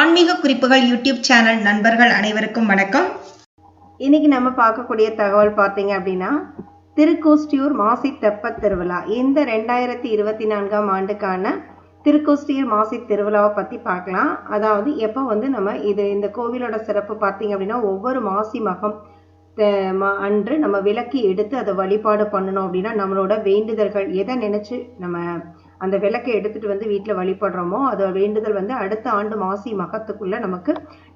ஆன்மீக குறிப்புகள் YouTube channel நண்பர்கள் அனைவருக்கும் வணக்கம். இன்னைக்கு நம்ம பார்க்கக்கூடிய தகவல் பார்த்தீங்க அப்படின்னா திருக்கோஷ்டியூர் மாசி தெப்பத் திருவிழா. இந்த ரெண்டாயிரத்தி இருபத்தி நான்காம் ஆண்டுக்கான திருக்கோஷ்டியூர் மாசி திருவிழாவை பற்றி பார்க்கலாம். அதாவது எப்போ வந்து நம்ம இது இந்த கோவிலோட சிறப்பு பார்த்தீங்க அப்படின்னா ஒவ்வொரு மாசி மகம் அன்று நம்ம விளக்கி எடுத்து அதை வழிபாடு பண்ணணும் அப்படின்னா நம்மளோட வேண்டுதல்கள் எதை நினைச்சு நம்ம அந்த விளக்கை எடுத்துட்டு வந்து வீட்டில் வழிபடுறோமோ அதோட வேண்டுதல் வந்து அடுத்த ஆண்டு மாசி மகத்துக்குள்ள நமக்கு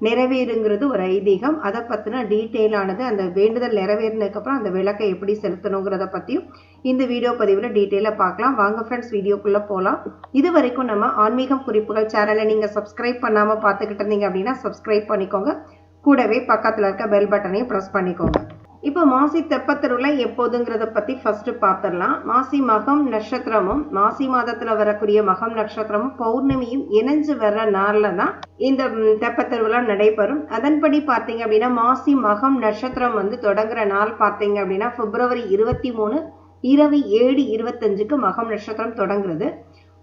நிறைவேறுங்கிறது ஒரு ஐதீகம். அதை பற்றின டீட்டெயிலானது அந்த வேண்டுதல் நிறைவேறினதுக்கப்புறம் அந்த விளக்கை எப்படி செலுத்தணுங்கிறத பற்றியும் இந்த வீடியோ பதிவில் டீட்டெயிலாக பார்க்கலாம். வாங்க ஃப்ரெண்ட்ஸ் வீடியோக்குள்ளே போகலாம் இது வரைக்கும் நம்ம ஆன்மீகம் குறிப்புகள் சேனலை நீங்கள் சப்ஸ்கிரைப் பண்ணாமல் பார்த்துக்கிட்டு இருந்தீங்க அப்படின்னா சப்ஸ்கிரைப் பண்ணிக்கோங்க. கூடவே பக்கத்தில் இருக்க பெல் பட்டனையும் ப்ரெஸ் பண்ணிக்கோங்க. இப்போ மாசி தெப்பத்திருவிழா எப்போதுங்கிறத பற்றி ஃபர்ஸ்ட் பார்த்துடலாம் மாசி மகம் நட்சத்திரமும் மாசி மாதத்தில் வரக்கூடிய மகம் நட்சத்திரமும் பௌர்ணமியும் இணைஞ்சு வர்ற நாளில் தான் இந்த தெப்பத்திருவிழா நடைபெறும். அதன்படி பார்த்தீங்க அப்படின்னா மாசி மகம் நட்சத்திரம் வந்து தொடங்குற நாள் பார்த்தீங்க அப்படின்னா பிப்ரவரி இருபத்தி மூணு இரவு ஏழு இருபத்தஞ்சுக்கு மகம் நட்சத்திரம் தொடங்குறது.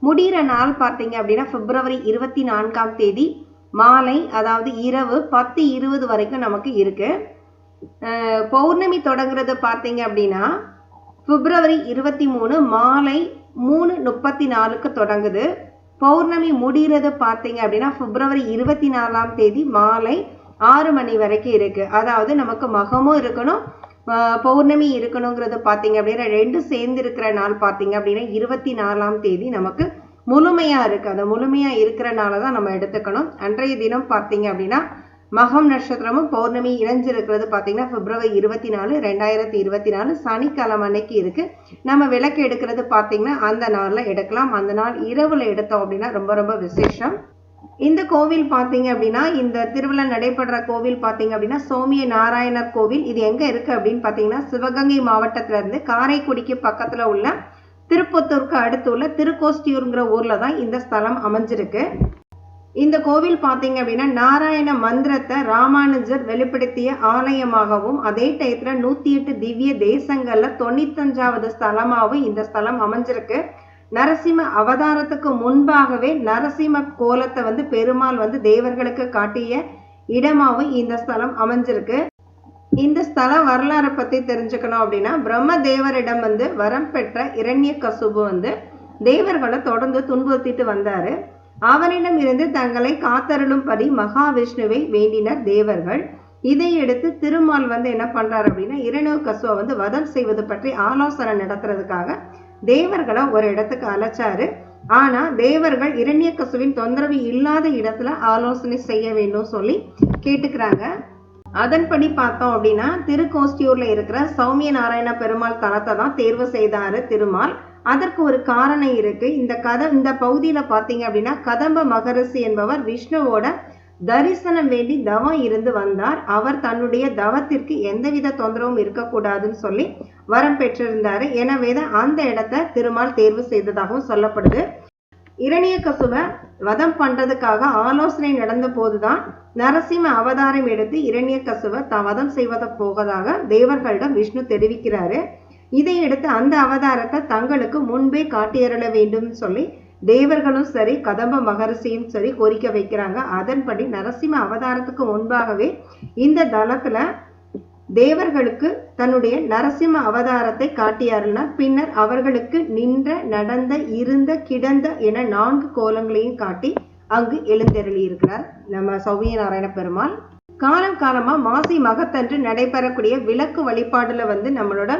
முடிகிற நாள் பார்த்தீங்க அப்படின்னா பிப்ரவரி இருபத்தி நான்காம் தேதி மாலை அதாவது இரவு பத்து இருபது வரைக்கும் நமக்கு இருக்குது பௌர்ணமி தொடங்குறது பார்த்தீங்க அப்படின்னா பிப்ரவரி இருபத்தி மூணு மாலை மூணு முப்பத்தி நாலுக்கு தொடங்குது. பௌர்ணமி முடிகிறது பார்த்தீங்க அப்படின்னா பிப்ரவரி இருபத்தி நாலாம் தேதி மாலை ஆறு மணி வரைக்கும் இருக்கு. அதாவது நமக்கு மகமும் இருக்கணும் அஹ் பௌர்ணமி இருக்கணுங்கிறது பார்த்தீங்க அப்படின்னா ரெண்டு சேர்ந்து இருக்கிற நாள் பார்த்தீங்க அப்படின்னா இருபத்தி நாலாம் தேதி நமக்கு முழுமையா இருக்கு. அந்த முழுமையா இருக்கிறனால தான் நம்ம எடுத்துக்கணும். அன்றைய தினம் பார்த்தீங்க அப்படின்னா மகம் நட்சத்திரமும் பௌர்ணமி இணைஞ்சிருக்கிறது பார்த்தீங்கன்னா பிப்ரவரி இருபத்தி நாலு ரெண்டாயிரத்தி இருபத்தி நாலு சனிக்கிழமை அன்னைக்கு இருக்கு. நம்ம விளக்கு எடுக்கிறது பார்த்தீங்கன்னா அந்த நாளில் எடுக்கலாம். அந்த நாள் இரவில் எடுத்தோம் அப்படின்னா ரொம்ப ரொம்ப விசேஷம். இந்த கோவில் பார்த்தீங்க அப்படின்னா இந்த திருவிழா நடைபெற கோவில் பார்த்தீங்க அப்படின்னா சோமிய நாராயணர் கோவில். இது எங்கே இருக்கு அப்படின்னு பார்த்தீங்கன்னா சிவகங்கை மாவட்டத்திலேருந்து காரைக்குடிக்கு பக்கத்தில் உள்ள திருப்பத்தூருக்கு அடுத்து உள்ள ஊரில் தான் இந்த ஸ்தலம் அமைஞ்சிருக்கு. இந்த கோவில் பார்த்தீங்க அப்படின்னா நாராயண மந்திரத்தை ராமானுஜர் வெளிப்படுத்திய ஆலயமாகவும் அதே டயத்தில் நூற்றி எட்டு திவ்ய தேசங்களில் தொண்ணூத்தஞ்சாவது ஸ்தலமாகவும் இந்த ஸ்தலம் அமைஞ்சிருக்கு. நரசிம்ம அவதாரத்துக்கு முன்பாகவே நரசிம்ம கோலத்தை வந்து பெருமாள் வந்து தேவர்களுக்கு காட்டிய இடமாகவும் இந்த ஸ்தலம் அமைஞ்சிருக்கு. இந்த ஸ்தல வரலாறை பற்றி தெரிஞ்சுக்கணும் அப்படின்னா பிரம்ம தேவரிடம் வந்து வரம் பெற்ற இரண்ய கசுபு வந்து தேவர்களை தொடர்ந்து துன்புறுத்திட்டு வந்தாரு. அவனிடம் இருந்து தங்களை காத்தருளும்படி மகாவிஷ்ணுவை வேண்டினர் தேவர்கள். இதையடுத்து திருமால் வந்து என்ன பண்றாரு அப்படின்னா இரணு கசுவை வந்து வதம் செய்வது பற்றி ஆலோசனை நடத்துறதுக்காக தேவர்களை ஒரு இடத்துக்கு அழைச்சாரு. ஆனா தேவர்கள் இரண்ய கசுவின் தொந்தரவு இல்லாத இடத்துல ஆலோசனை செய்ய வேண்டும் சொல்லி கேட்டுக்கிறாங்க. அதன்படி பார்த்தோம் அப்படின்னா திருக்கோஷ்டியூர்ல இருக்கிற சௌமிய நாராயண பெருமாள் தலத்தை தான் தேர்வு செய்தாரு திருமால். அதற்கு ஒரு காரணம் இருக்கு. இந்த கதை இந்த பகுதியில பார்த்தீங்க அப்படின்னா கதம்ப மகரிஷி என்பவர் விஷ்ணுவோட தரிசனம் வேண்டி தவம் இருந்து வந்தார். அவர் தன்னுடைய தவத்திற்கு எந்தவித தொந்தரவும் இருக்கக்கூடாதுன்னு சொல்லி வரம் பெற்றிருந்தாரு. எனவே தான் அந்த இடத்த திருமால் தேர்வு செய்ததாகவும் சொல்லப்படுது. இரணிய கசுவை வதம் பண்றதுக்காக ஆலோசனை நடந்த போதுதான் நரசிம்ம அவதாரம் எடுத்து இரணிய கசுவ வதம் செய்வத போவதாக தேவர்களிடம் விஷ்ணு தெரிவிக்கிறாரு. இதையடுத்து அந்த அவதாரத்தை தங்களுக்கு முன்பே காட்டியறல வேண்டும் சொல்லி தேவர்களும் சரி கதம்ப மகரிஷியும் சரி கோரிக்கை வைக்கிறாங்க. அதன்படி நரசிம்ம அவதாரத்துக்கு முன்பாகவே இந்த தளத்துல தேவர்களுக்கு தன்னுடைய நரசிம்ம அவதாரத்தை காட்டியாருன்னா பின்னர் அவர்களுக்கு நின்ற நடந்த இருந்த கிடந்த என நான்கு கோலங்களையும் காட்டி அங்கு எழுந்தருளி இருக்கிறார் நம்ம சௌமிய நாராயண பெருமாள். காலம் காலமா மாசி மகத்தன்று நடைபெறக்கூடிய விளக்கு வழிபாடுல வந்து நம்மளோட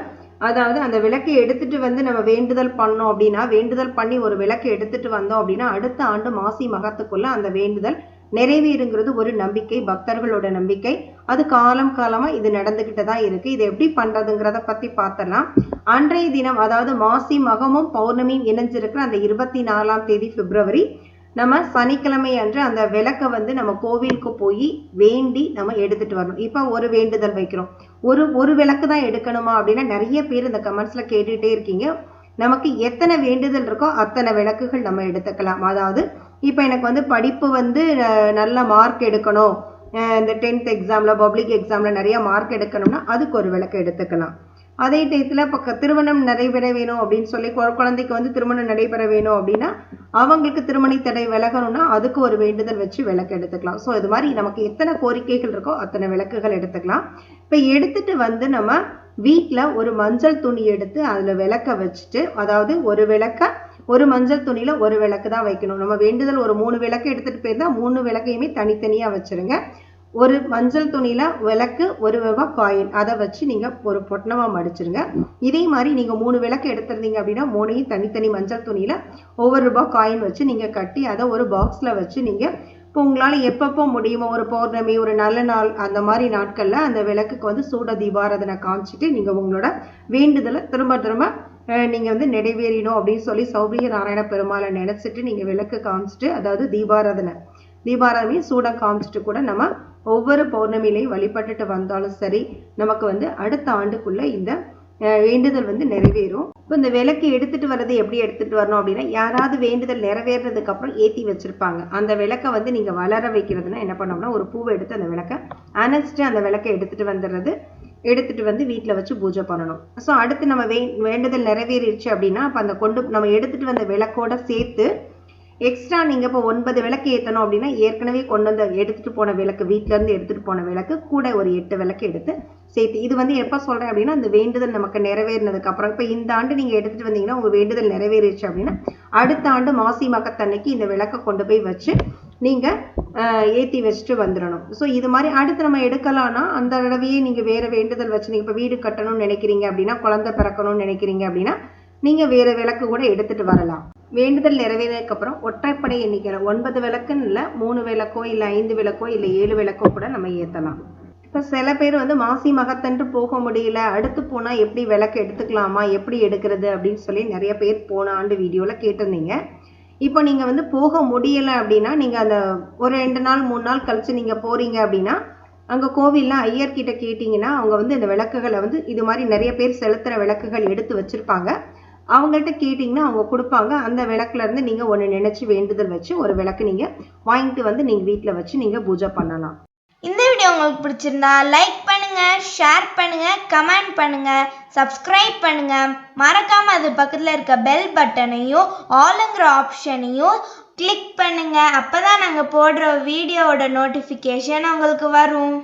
அதாவது அந்த விளக்கை எடுத்துட்டு வந்து நம்ம வேண்டுதல் பண்ணோம் அப்படின்னா வேண்டுதல் பண்ணி ஒரு விளக்கை எடுத்துட்டு வந்தோம் அப்படின்னா அடுத்த ஆண்டு மாசி மகத்துக்குள்ள அந்த வேண்டுதல் நிறைவேறுங்கிறது ஒரு நம்பிக்கை பக்தர்களோட நம்பிக்கை. அது காலம் காலமா இது நடந்துகிட்டு தான் இருக்கு. இது எப்படி பண்றதுங்கிறத பத்தி பார்த்தலாம். அன்றைய தினம் அதாவது மாசி மகமும் பௌர்ணமியும் இணைஞ்சிருக்கிற அந்த இருபத்தி நாலாம் தேதி பிப்ரவரி நம்ம சனிக்கிழமை அன்று அந்த விளக்கை வந்து நம்ம கோவிலுக்கு போய் வேண்டி நம்ம எடுத்துட்டு வரணும். இப்போ ஒரு வேண்டுதல் வைக்கிறோம். ஒரு ஒரு விளக்கு தான் எடுக்கணுமா அப்படின்னா நிறைய பேர் இந்த கமெண்ட்ஸில் கேட்டுகிட்டே இருக்கீங்க. நமக்கு எத்தனை வேண்டுதல் இருக்கோ அத்தனை விளக்குகள் நம்ம எடுத்துக்கலாம். அதாவது இப்போ எனக்கு வந்து படிப்பு வந்து நல்ல மார்க் எடுக்கணும். இந்த டென்த் எக்ஸாமில் பப்ளிக் எக்ஸாமில் நிறைய மார்க் எடுக்கணும்னா அதுக்கு ஒரு விளக்கு எடுத்துக்கலாம். அதே டயத்தில் இப்போ திருமணம் நடைபெற வேணும் அப்படின்னு சொல்லி குழந்தைக்கு வந்து திருமணம் நடைபெற வேணும் அப்படின்னா அவங்களுக்கு திருமண தடை விலகணும்னா அதுக்கு ஒரு வேண்டுதல் வச்சு விளக்கு எடுத்துக்கலாம். ஸோ இது மாதிரி நமக்கு எத்தனை கோரிக்கைகள் இருக்கோ அத்தனை விளக்குகள் எடுத்துக்கலாம். இப்போ எடுத்துட்டு வந்து நம்ம வீட்டில் ஒரு மஞ்சள் துணி எடுத்து அதில் விளக்க வச்சுட்டு அதாவது ஒரு விளக்க ஒரு மஞ்சள் துணியில் ஒரு விளக்கு தான் வைக்கணும். நம்ம வேண்டுதல் ஒரு மூணு விளக்கு எடுத்துகிட்டு போயிருந்தால் மூணு விளக்கையுமே தனித்தனியாக வச்சுருங்க. ஒரு மஞ்சள் துணியில் விளக்கு ஒரு ரூபாய் காயின் அதை வச்சு நீங்கள் ஒரு பொட்டணமாக மடிச்சிருங்க. இதே மாதிரி நீங்கள் மூணு விளக்கு எடுத்திருந்தீங்க அப்படின்னா மூணையும் தனித்தனி மஞ்சள் துணியில் ஒவ்வொரு ரூபாய் காயின் வச்சு நீங்கள் கட்டி அதை ஒரு பாக்ஸில் வச்சு நீங்கள் இப்போ உங்களால் எப்பப்போ முடியுமோ ஒரு பௌர்ணமி ஒரு நல்ல நாள் அந்த மாதிரி நாட்களில் அந்த விளக்குக்கு வந்து சூட தீபாராதனை காமிச்சிட்டு நீங்கள் உங்களோட வேண்டுதலை திரும்ப திரும்ப நீங்கள் வந்து நிறைவேறினோம் அப்படின்னு சொல்லி சௌபிய நாராயண பெருமாளை நினச்சிட்டு நீங்கள் விளக்கு காமிச்சிட்டு அதாவது தீபாராதனை தீபாராதனை சூடம் காமிச்சிட்டு கூட நம்ம ஒவ்வொரு பௌர்ணமியிலையும் வழிபட்டுட்டு வந்தாலும் சரி நமக்கு வந்து அடுத்த ஆண்டுக்குள்ள இந்த வேண்டுதல் வந்து நிறைவேறும். இப்போ இந்த விளக்கு எடுத்துட்டு வர்றது எப்படி எடுத்துட்டு வரணும் அப்படின்னா யாராவது வேண்டுதல் நிறைவேறதுக்கு அப்புறம் ஏத்தி வச்சிருப்பாங்க. அந்த விளக்கை வந்து நீங்க வளர வைக்கிறதுனா என்ன பண்ணோம்னா ஒரு பூவை எடுத்து அந்த விளக்கை அணைச்சிட்டு அந்த விளக்கை எடுத்துட்டு வந்துடுறது எடுத்துட்டு வந்து வீட்டில் வச்சு பூஜை பண்ணணும். ஸோ அடுத்து நம்ம வே வேண்டுதல் நிறைவேறிடுச்சு அப்படின்னா அப்போ அந்த கொண்டு நம்ம எடுத்துட்டு வந்த விளக்கோட சேர்த்து எக்ஸ்ட்ரா நீங்கள் இப்போ ஒன்பது விளக்கு ஏற்றணும் அப்படின்னா ஏற்கனவே கொண்டு வந்து எடுத்துகிட்டு போன விளக்கு வீட்டிலேருந்து எடுத்துகிட்டு போன விளக்கு கூட ஒரு எட்டு விளக்கு எடுத்து சேர்த்து இது வந்து எப்போ சொல்கிறேன் அப்படின்னா அந்த வேண்டுதல் நமக்கு நிறைவேறினதுக்கு அப்புறம் இப்போ இந்த ஆண்டு நீங்கள் எடுத்துகிட்டு வந்தீங்கன்னா உங்கள் வேண்டுதல் நிறைவேறிடுச்சு அப்படின்னா அடுத்த ஆண்டு மாசி மகத்தன்னைக்கு இந்த விளக்கை கொண்டு போய் வச்சு நீங்கள் ஏற்றி வச்சுட்டு வந்துடணும். ஸோ இது மாதிரி அடுத்து நம்ம எடுக்கலாம்னா அந்த தடவையே நீங்கள் வேறு வேண்டுதல் வச்சு நீங்கள் இப்போ வீடு கட்டணும்னு நினைக்கிறீங்க அப்படின்னா குழந்தை பிறக்கணும்னு நினைக்கிறீங்க அப்படின்னா நீங்கள் வேறு விளக்கு கூட எடுத்துகிட்டு வரலாம். வேண்டுதல் நிறைவேறதுக்கப்புறம் ஒற்றைப்படை எண்ணிக்கையில் ஒன்பது விளக்குன்னு இல்லை மூணு விளக்கோ இல்லை ஐந்து விளக்கோ இல்லை ஏழு விளக்கோ கூட நம்ம ஏற்றலாம் இப்போ சில பேர் வந்து மாசி மகத்தன்று போக முடியல அடுத்து போனால் எப்படி விளக்கு எடுத்துக்கலாமா எப்படி எடுக்கிறது அப்படின்னு சொல்லி நிறைய பேர் போன ஆண்டு வீடியோவில் கேட்டிருந்தீங்க. இப்போ நீங்கள் வந்து போக முடியலை அப்படின்னா நீங்கள் அந்த ஒரு ரெண்டு நாள் மூணு நாள் கழித்து நீங்கள் போகிறீங்க அப்படின்னா அங்கே கோவிலில் ஐயர்கிட்ட கேட்டிங்கன்னா அவங்க வந்து இந்த விளக்குகளை வந்து இது மாதிரி நிறைய பேர் செலுத்துகிற விளக்குகள் எடுத்து வச்சுருப்பாங்க. அவங்கள்ட்ட கேட்டிங்கன்னா அவங்க கொடுப்பாங்க. அந்த விளக்குலேருந்து நீங்கள் ஒன்று நினச்சி வேண்டுதல் வச்சு ஒரு விளக்கு நீங்கள் வாங்கிட்டு வந்து நீங்கள் வீட்டில் வச்சு நீங்கள் பூஜை பண்ணலாம். இந்த வீடியோ உங்களுக்கு பிடிச்சிருந்தா லைக் பண்ணுங்கள் ஷேர் பண்ணுங்கள் கமெண்ட் பண்ணுங்கள் சப்ஸ்கிரைப் பண்ணுங்கள் மறக்காமல் அது பக்கத்தில் இருக்க பெல் பட்டனையும் ஆளுங்கிற ஆப்ஷனையும் கிளிக் அப்போ தான் நாங்கள் போடுற வீடியோவோட நோட்டிஃபிகேஷன் உங்களுக்கு வரும்.